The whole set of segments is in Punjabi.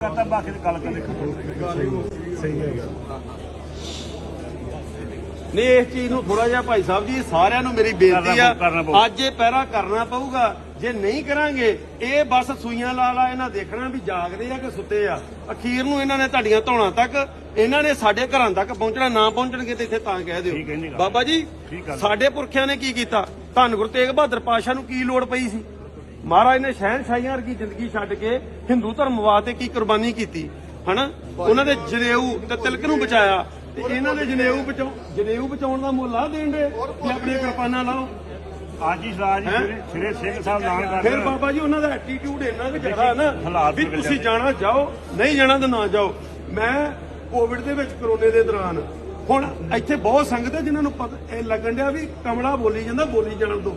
ਕਰਤਾ ਬਾਕੀ ਦੀ ਗੱਲ ਕਰੇ ਸਹੀ ਹੈਗਾ ਨਹੀਂ ਇਸ ਚੀਜ਼ ਨੂੰ ਥੋੜਾ ਜਿਹਾ ਭਾਈ ਸਾਹਿਬ ਜੀ ਸਾਰਿਆਂ ਨੂੰ ਮੇਰੀ ਬੇਨਤੀ ਕਰਨਾ ਆ ਪਊ। ਅੱਜ ਇਹ ਪਹਿਰਾ ਕਰਨਾ ਪਊਗਾ। ਜੇ ਨਹੀਂ ਕਰਾਂਗੇ ਇਹ ਬਸ ਸੂਈਆਂ ਲਾ ਲਾ ਇਹਨਾਂ ਦੇਖਣਾ ਵੀ ਜਾਗਦੇ ਆ ਕਿ ਸੁੱਤੇ ਆ। ਅਖੀਰ ਨੂੰ ਇਹਨਾਂ ਨੇ ਤੁਹਾਡੀਆਂ ਧੌਣਾ ਤੱਕ ਇਹਨਾਂ ਨੇ ਸਾਡੇ ਘਰਾਂ ਤੱਕ ਪਹੁੰਚਣਾ ਨਾ ਪਹੁੰਚਣਗੇ ਤੇ ਇੱਥੇ ਤਾਂ ਕਹਿ ਠੀਕ ਹੈ, ਨਹੀਂ ਦਿਓ ਗੱਲ। ਬਾਬਾ ਜੀ ਠੀਕ ਗੱਲ। ਸਾਡੇ ਪੁਰਖਿਆਂ ਨੇ ਕੀ ਕੀਤਾ? ਧੰਨ ਗੁਰੂ ਤੇਗ ਬਹਾਦਰ ਪਾਸ਼ਾ ਨੂੰ ਕੀ ਲੋੜ ਪਈ ਸੀ? ਮਹਾਰਾਜ ਨੇ ਸ਼ਹਿਨਸ਼ਾਹੀਆਂ ਵਰਗੀ ਜ਼ਿੰਦਗੀ ਛੱਡ ਕੇ ਹਿੰਦੂ ਧਰਮ ਵਾਸਤੇ ਕੀ ਕੁਰਬਾਨੀ ਕੀਤੀ ਹਨਾ ਉਹਨਾਂ ਦੇ ਜਨੇਊ ਤੇ ਤਿਲਕ ਨੂੰ ਬਚਾਇਆ ਤੇ ਇਹਨਾਂ ਨੇ ਜਨੇਊ ਬਚਾਉ ਜਨੇਊ ਬਚਾਉਣ ਦਾ ਮੁੱਲ ਆ ਦੇਣ ਦੇ ਵੀ ਆਪਣੀਆਂ ਕਿਰਪਾਨਾਂ ਲਾਓ ਅੱਜ ਹੀ ਸਰਾਜ? ਸ੍ਰੀ- ਸਿੰਘ ਸਾਹਿਬ ਐਲਾਨ ਕਰ ਫਿਰ ਬਾਬਾ ਜੀ ਉਹਨਾਂ ਦਾ ਐਟੀਟਿਊਡ ਇੰਨਾ ਕੁ ਜ਼ਿਆਦਾ ਨਾ ਵੀ ਤੁਸੀਂ। ਜਾਣਾ ਜਾਓ ਨਹੀਂ ਜਾਣਾ ਤਾਂ ਨਾ ਜਾਓ ਮੈਂ ਕੋਵਿਡ ਦੇ ਵਿੱਚ ਕਰੋਨੇ ਦੇ ਦੌਰਾਨ ਹੁਣ ਇੱਥੇ ਬਹੁਤ ਸੰਗਤ ਹੈ ਜਿਨ੍ਹਾਂ ਨੂੰ ਪਤਾ ਇਹ ਲੱਗਣ ਡਿਆ ਵੀ ਕਮਲਾ ਬੋਲੀ ਜਾਂਦਾ ਬੋਲੀ ਜਾਣ ਦੋ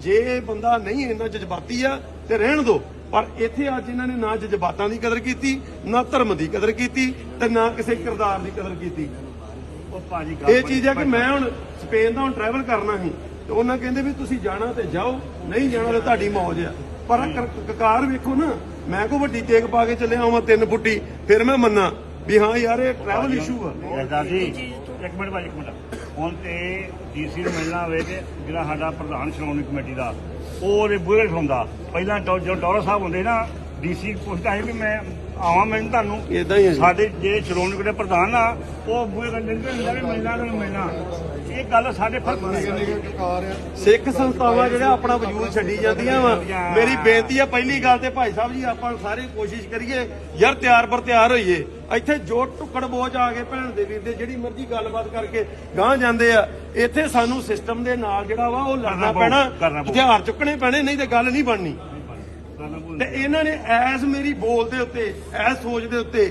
ਜੇ ਇਹ ਬੰਦਾ ਨਹੀਂ ਇੰਨਾ ਜਜ਼ਬਾਤੀ ਆ ਤੇ ਰਹਿਣ ਦਿਓ ਪਰ ਇੱਥੇ ਅੱਜ ਇਹਨਾਂ ਨੇ ਨਾ ਜਜ਼ਬਾਤਾਂ ਦੀ ਕਦਰ ਕੀਤੀ ਨਾ ਧਰਮ ਦੀ ਕਦਰ ਕੀਤੀ ਤੇ ਨਾ ਕਿਸੇ ਕਿਰਦਾਰ ਦੀ ਕਦਰ ਕੀਤੀ। ਉਹ ਭਾਜੀ ਗੱਲ ਇਹ ਚੀਜ਼ ਹੈ ਕਿ ਮੈਂ ਹੁਣ ਸਪੇਨ ਦਾ ਹੁਣ ਟਰੈਵਲ ਕਰਨਾ ਸੀ ਤੇ ਉਹਨਾਂ ਕਹਿੰਦੇ ਵੀ ਤੁਸੀਂ ਜਾਣਾ ਤੇ ਜਾਓ ਨਹੀਂ ਜਾਣਾ ਤੇ ਤੁਹਾਡੀ ਮੌਜ ਆ। ਪਰ ਕਰ- ਕਕਾਰ ਵੇਖੋ ਨਾ ਮੈਂ ਕੋ ਵੱਡੀ ਤੇਗ ਪਾ ਕੇ ਚੱਲਿਆ ਹਾਂ ਤਿੰਨ ਫੁੱਟੀ ਫਿਰ ਮੈਂ ਮੰਨਾਂ ਵੀ ਹਾਂ ਯਾਰ ਇਹ ਟਰੈਵਲ ਇਸ਼ੂ ਆ। ਜੀ ਇੱਕ ਮਿੰਟ ਭਾਜੀ ਇੱਕ ਮਿੰਟ। ਹੁਣ ਤੇ ਡੀਸੀ ਨੂੰ ਮਿਲਣਾ ਹੋਵੇ ਤੇ ਜਿਹੜਾ ਸਾਡਾ ਪ੍ਰਧਾਨ ਸ਼੍ਰੋਮਣੀ ਕਮੇਟੀ ਦਾ ਉਹ ਉਹਦੇ ਬੂਹੇ ਖਲੋਂਦਾ ਪਹਿਲਾਂ ਜੋ ਟੌਰਾ ਸਾਹਿਬ ਹੁੰਦੇ ਨਾ ਡੀਸੀ ਪੁੱਛਦਾ ਸੀ ਵੀ ਮੈਂ ਆਵਾਂ ਮੈਨੂੰ ਤੁਹਾਨੂੰ। ਇਦਾਂ ਹੀ ਹੈ ਜੀ। ਸਾਡੇ ਜਿਹੜੇ ਸ਼੍ਰੋਮਣੀ ਕਮੇਟੀ ਦੇ ਪ੍ਰਧਾਨ ਆ ਉਹ ਬੂਹੇ ਕੰਡੇ ਤੇ ਹੁੰਦਾ ਵੀ ਮਿਲਣਾ ਤੇ ਮਿਲਣਾ। ਇਹ ਗੱਲ ਸਾਡੇ ਸਿੱਖ ਸੰਸਥਾਵਾਂ ਜਿਹੜਾ ਆਪਣਾ ਵਜੂਦ ਛੱਡੀ ਜਾਂਦੀਆਂ ਵਾ ਮੇਰੀ ਬੇਨਤੀ ਆ ਪਹਿਲੀ ਗੱਲ ਤੇ ਭਾਈ ਸਾਹਿਬ ਜੀ ਆਪਾਂ ਸਾਰੇ ਕੋਸ਼ਿਸ਼ ਕਰੀਏ ਯਾਰ ਤਿਆਰ ਪਰ ਤਿਆਰ ਹੋਈਏ। ਇੱਥੇ ਜੋ ਟੁੱਕੜ ਬੋਝ ਆ ਗਏ ਭੈਣ ਦੇ ਵੀਰ ਦੇ ਜਿਹੜੀ ਮਰਜ਼ੀ ਗੱਲਬਾਤ ਕਰਕੇ ਗਾਂਹ ਜਾਂਦੇ ਆ। ਇੱਥੇ ਸਾਨੂੰ ਸਿਸਟਮ ਦੇ ਨਾਲ ਜਿਹੜਾ ਵਾ ਉਹ ਲੜਨਾ ਪੈਣਾ। ਹਥਿਆਰ ਚੁੱਕਣੇ ਪੈਣੇ ਨਹੀਂ ਤੇ ਗੱਲ ਨਹੀਂ ਬਣਨੀ। ਤੇ ਇਹਨਾਂ ਨੇ ਐਸ ਮੇਰੀ ਬੋਲ ਦੇ ਉੱਤੇ ਐਸ ਸੋਚ ਦੇ ਉੱਤੇ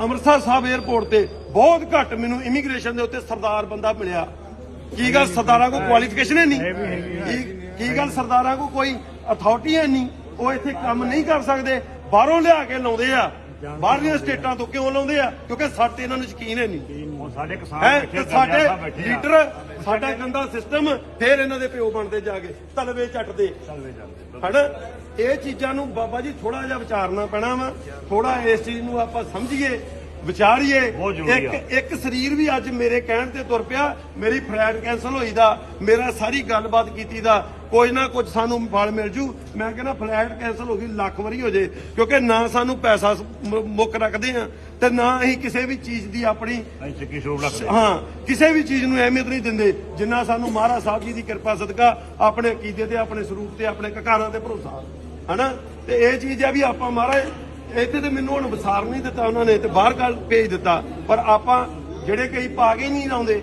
ਅੰਮ੍ਰਿਤਸਰ ਸਾਹਿਬ 에ਅਰਪੋਰਟ ਤੇ ਬਹੁਤ ਘੱਟ ਮੈਨੂੰ ਇਮੀਗ੍ਰੇਸ਼ਨ ਦੇ ਉੱਤੇ ਸਰਦਾਰ ਬੰਦਾ ਮਿਲਿਆ। ਕੀ ਗੱਲ ਸਰਦਾਰਾਂ ਕੋ ਕੁਆਲੀਫਿਕੇਸ਼ਨ ਹੈ ਨਹੀਂ? ਕੀ ਕੀ ਗੱਲ ਸਰਦਾਰਾਂ ਕੋ ਕੋਈ ਅਥਾਰਟੀ ਹੈ ਨਹੀਂ? ਉਹ ਇੱਥੇ ਕੰਮ ਨਹੀਂ ਕਰ ਸਕਦੇ ਬਾਹਰੋਂ ਲਿਆ ਕੇ ਲਾਉਂਦੇ ਆ। ਬਾਹਰਲੀਆਂ ਸਟੇਟਾਂ ਤੋਂ ਕਿਉਂ ਲਾਉਂਦੇ ਆ? ਕਿਉਂਕਿ ਸਾਡੇ ਇਹਨਾਂ ਨੂੰ ਯਕੀਨ ਹੈ ਨਹੀਂ। ਸਾਡੇ ਕਿਸਾਨ ਹੈ? ਬੈਠੇ ਤੇ ਸਾਡੇ। ਲੀਡਰ ਸਾਡਾ ਗੰਦਾ ਸਿਸਟਮ ਫੇਰ ਇਹਨਾਂ ਦੇ ਪਿਓ ਬਣਦੇ ਜਾ ਕੇ ਤਲਵੇ ਚੱਟਦੇ ਚੱਲਦੇ ਜਾਂਦੇ ਇਹ ਚੀਜ਼ਾਂ ਨੂੰ ਬਾਬਾ ਜੀ ਥੋੜਾ ਜਿਹਾ ਵਿਚਾਰਨਾ ਪੈਣਾ ਵਾ। ਥੋੜਾ ਇਸ ਚੀਜ਼ ਨੂੰ ਆਪਾਂ ਸਮਝੀਏ। ਵਿਚਾਰੀਏ। ਇੱਕ ਇੱਕ ਸਰੀਰ ਵੀ ਅੱਜ ਮੇਰੇ ਕਹਿਣ ਤੇ ਤੁਰ ਪਿਆ ਮੇਰੀ ਫਲਾਈਟ ਕੈਨਸਲ ਹੋਈ ਦਾ ਮੇਰਾ ਸਾਰੀ ਗੱਲਬਾਤ ਕੀਤੀ ਦਾ ਕੁਝ ਨਾ ਕੁਝ ਸਾਨੂੰ ਫਲ ਮਿਲ ਜੂ। ਮੈਂ ਕਹਿੰਦਾ ਫਲਾਈਟ ਕੈਨਸਲ ਹੋ ਗਈ ਲੱਖ ਵਾਰੀ ਹੋ ਜੇ ਕਿਉਂਕਿ ਨਾ ਸਾਨੂੰ ਪੈਸਾ ਮੁੱਕ ਰੱਖਦੇ ਆ ਤੇ ਨਾ ਅਸੀਂ ਕਿਸੇ ਵੀ ਚੀਜ਼ ਦੀ ਆਪਣੀ ਹਾਂ ਕਿਸੇ ਵੀ ਚੀਜ਼ ਨੂੰ ਅਹਿਮੀਅਤ ਨਹੀਂ ਦਿੰਦੇ ਜਿੰਨਾ ਸਾਨੂੰ ਮਹਾਰਾਜ ਸਾਹਿਬ ਜੀ ਦੀ ਕਿਰਪਾ ਸਦਕਾ ਆਪਣੇ ਅਕੀਦੇ ਤੇ ਆਪਣੇ ਸਰੂਪ ਤੇ ਆਪਣੇ ਕਕਾਰਾਂ ਤੇ ਭਰੋਸਾ ਹਨਾ? ਤੇ ਇਹ ਚੀਜ਼ ਆ ਵੀ ਆਪਾਂ ਮਹਾਰਾਜ ਇੱਥੇ ਤੇ ਮੈਨੂੰ ਹੁਣ ਵਿਸਾਰ ਨਹੀਂ ਦਿੱਤਾ, ਉਹਨਾਂ ਨੇ ਤੇ ਬਾਹਰ ਕੱਲ ਭੇਜ ਦਿੱਤਾ। ਪਰ ਆਪਾਂ ਜਿਹੜੇ ਕਈ ਪਾ ਕੇ ਨਹੀਂ ਲਾਉਂਦੇ,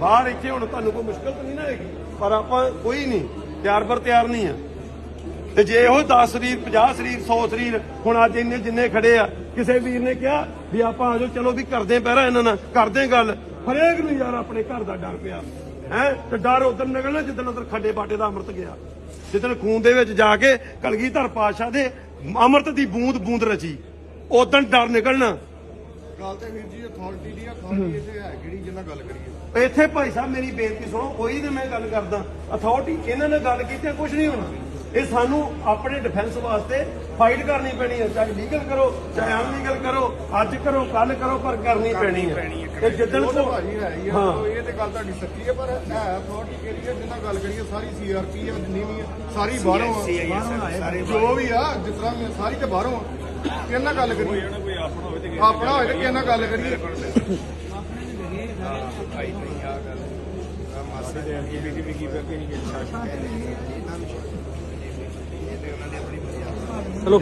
ਬਾਹਰ ਇੱਥੇ ਹੁਣ ਤੁਹਾਨੂੰ ਕੋਈ ਮੁਸ਼ਕਲ ਤਾਂ ਨਹੀਂ ਨਾ ਹੈਗੀ, ਪਰ ਆਪਾਂ ਕੋਈ ਨਹੀਂ, ਤਿਆਰ ਪਰ ਤਿਆਰ ਨਹੀਂ ਆ। ਤੇ ਜੇ ਉਹ 10 ਸਰੀਰ 50 ਸਰੀਰ 100 ਸਰੀਰ ਹੁਣ ਅੱਜ ਇੰਨੇ ਜਿੰਨੇ ਖੜੇ ਆ, ਕਿਸੇ ਵੀਰ ਨੇ ਕਿਹਾ ਵੀ ਆਪਾਂ ਆਜੋ ਚਲੋ ਵੀ ਕਰਦੇ ਪਹਿਰਾ ਇਹਨਾਂ ਨਾਲ, ਕਰਦੇ ਗੱਲ। ਹਰੇਕ ਨੂੰ ਯਾਰ ਆਪਣੇ ਘਰ ਦਾ ਡਰ ਪਿਆ। ਹੈ? ਤੇ ਡਰ ਉਧਰ ਨਿਕਲਣਾ ਜਿੱਦਣ ਉਧਰ ਖੱਡੇ ਬਾਟੇ ਦਾ ਅੰਮ੍ਰਿਤ ਗਿਆ। ਜਿੱਦਣ ਖੂਨ ਦੇ ਵਿੱਚ ਜਾ ਕੇ ਕਲਗੀਧਰ ਪਾਤਸ਼ਾਹ ਦੇ ਅੰਮ੍ਰਿਤ ਦੀ ਬੂੰਦ ਬੂੰਦ ਰਚੀ। ਉਦੋਂ ਡਰ ਨਿਕਲਣਾ। ਗੱਲ ਤੇ ਵੀਰ ਜੀ ਅਥਾਰਟੀ ਦੀ ਅਥਾਰਟੀ ਇੱਥੇ ਹੈ ਕਿਹੜੀ ਜਿੰਨਾ ਗੱਲ ਕਰੀਏ? ਇੱਥੇ ਭਾਈ ਸਾਹਿਬ ਮੇਰੀ ਬੇਨਤੀ ਸੁਣੋ ਕੋਈ ਤੇ ਮੈਂ ਗੱਲ ਕਰਦਾ। ਅਥਾਰਟੀ ਇਹਨਾਂ ਨਾਲ ਗੱਲ ਕੀਤੀ ਕੁਝ ਨਹੀਂ ਹੋਣਾ। ਇਹ ਸਾਨੂੰ ਆਪਣੇ ਡਿਫੈਂਸ ਵਾਸਤੇ ਫਾਈਟ ਕਰਨੀ ਪੈਣੀ ਹੈ। ਚਾਹੇ ਲੀਗਲ ਕਰੋ ਚਾਹੇ ਅਨਲੀਗਲ ਕਰੋ ਅੱਜ ਕਰੋ ਕੱਲ ਕਰੋ ਪਰ ਕਰਨੀ ਪੈਣੀ ਹੈ। ਤੇ ਜਿੱਦਣ ਤਾਂ ਕੋ ਭਾਜੀ ਹੈ ਹੀ ਆ ਹਾਂ। ਇਹ ਤੇ ਗੱਲ ਤੁਹਾਡੀ ਸੱਚੀ ਹੈ ਪਰ ਹੈ ਅਥਾਰਟੀ ਕਿਹੜੀ ਹੈ ਜਿੰਨਾ ਗੱਲ ਕਰੀਏ ਸਾਰੀ ਸੀਆਰਪੀ ਆ ਜਿੰਨੀ ਵੀ ਆ ਸਾਰੀ ਬਾਹਰੋਂ ਆ ਜੋ ਵੀ ਆ ਜਿਸ ਤਰ੍ਹਾਂ ਵੀ ਆ, ਸਾਰੀ ਤੇ ਬਾਹਰੋਂ ਆ। ਕਿਹਨਾਂ ਗੱਲ ਕਰੀਏ? ਆਪਣਾ ਹੋਵੇ ਤੇ ਕਿਹਨਾਂ ਗੱਲ ਕਰੀਏ? ਚਲੋ